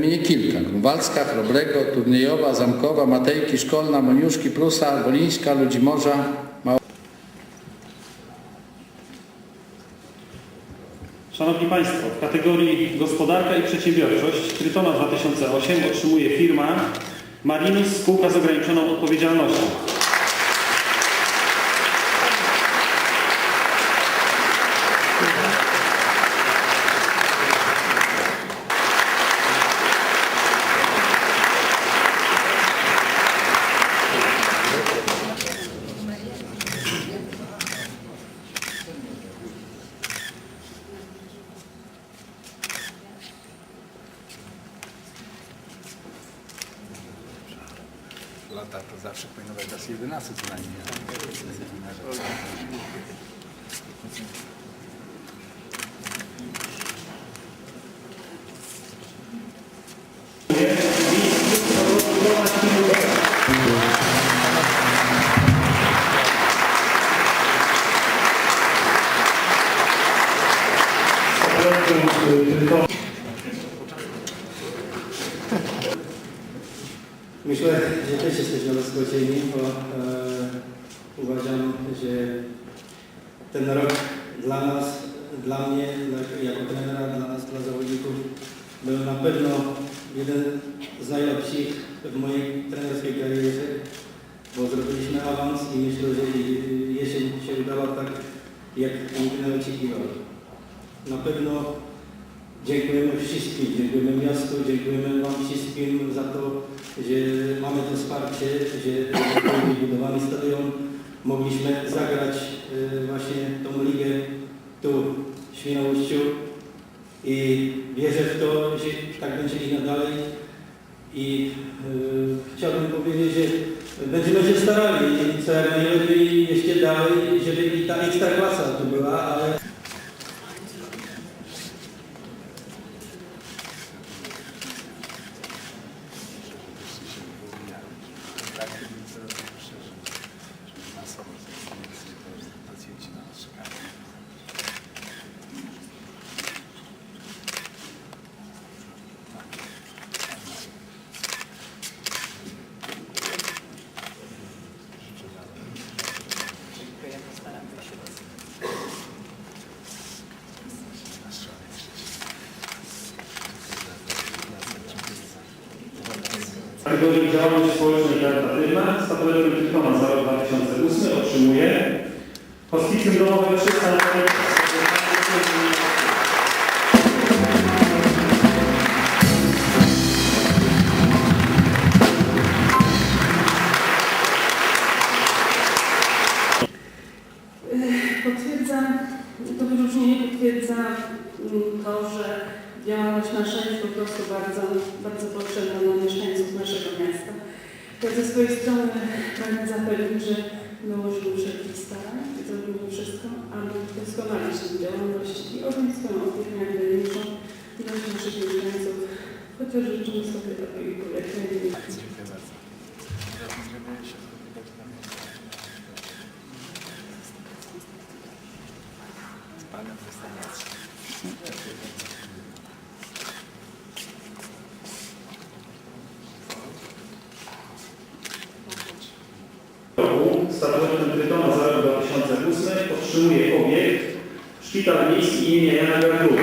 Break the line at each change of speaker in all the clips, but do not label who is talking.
Wymienię kilka. Grunwaldzka, Chrobrego, Turniejowa, Zamkowa, Matejki, Szkolna, Moniuszki, Prusa, Wolińska, Ludzimorza, Mała...
Szanowni Państwo, w kategorii Gospodarka i Przedsiębiorczość Trytona 2008 otrzymuje firma Marinus Spółka z ograniczoną odpowiedzialnością.
Lata to zawsze powinno być raz 11 co najmniej.
Myślę, że też jesteśmy zaskoczeni, bo e, uważam, że ten rok dla nas, dla mnie, jako trenera, dla nas, dla zawodników był na pewno jeden z najlepszych w mojej trenerskiej karierze, bo zrobiliśmy awans i myślę, że jesień się udała tak, jak nikt nie oczekiwał. Na pewno Dziękujemy wszystkim, dziękujemy miastu, dziękujemy Wam wszystkim za to, że mamy to wsparcie, że że budowany stadion mogliśmy zagrać e, właśnie tą ligę tu w Świnoujściu i wierzę w to, że tak będzie i nadal. I e, chciałbym powiedzieć, że będziemy się starali i najlepiej jeszcze dalej, żeby i ta ekstra klasa tu była, ale
Pacjenci na nas czekają.
W kategorii Działalność Społeczna i Charytatywna statuetkę Trytona za rok 2008 otrzymuje. Hospicjum Domowe 300 na
Potwierdzam, to wyróżnienie potwierdza mm, to, że działalność nasza jest po prostu bardzo, bardzo potrzebna dla mieszkańców naszego miasta. Ja ze swojej strony pragnę zapewnić, że dołożymy wszelkich starań i zrobimy wszystko, aby doskonalić tę działalność i swoją opiekę największą dla naszych mieszkańców, chociaż życzymy sobie takiej największej.
Dziękuję bardzo.
roku statuetkę Trytona za rok 2008 otrzymuje obiekt Szpital Miejski imienia Jana Gargulu.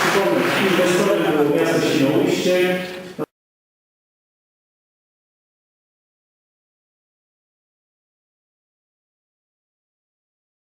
Przypomnę, inwestorem było miasto Świnoujście,